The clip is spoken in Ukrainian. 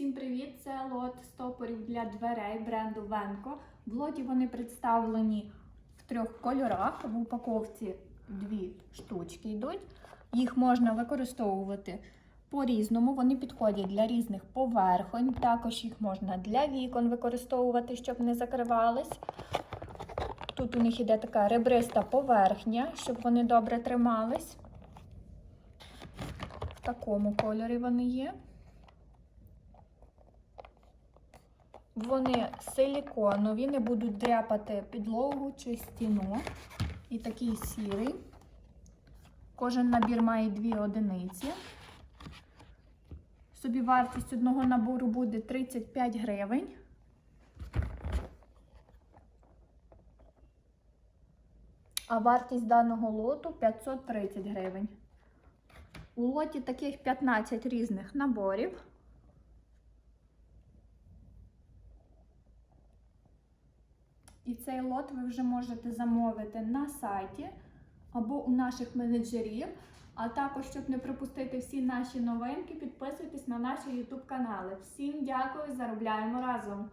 Всім привіт! Це лот стопорів для дверей бренду Венко. В лоті вони представлені в трьох кольорах. В упаковці дві штучки йдуть. Їх можна використовувати по-різному. Вони підходять для різних поверхонь. Також їх можна для вікон використовувати, щоб не закривались. Тут у них іде така ребриста поверхня, щоб вони добре тримались. В такому кольорі вони є. Вони силіконові, не будуть дряпати підлогу чи стіну. І такий сірий. Кожен набір має дві одиниці. Собівартість одного набору буде 35 гривень. А вартість даного лоту 530 гривень. У лоті таких 15 різних наборів. І цей лот ви вже можете замовити на сайті або у наших менеджерів. А також, щоб не пропустити всі наші новинки, підписуйтесь на наші YouTube канали. Всім дякую, заробляємо разом!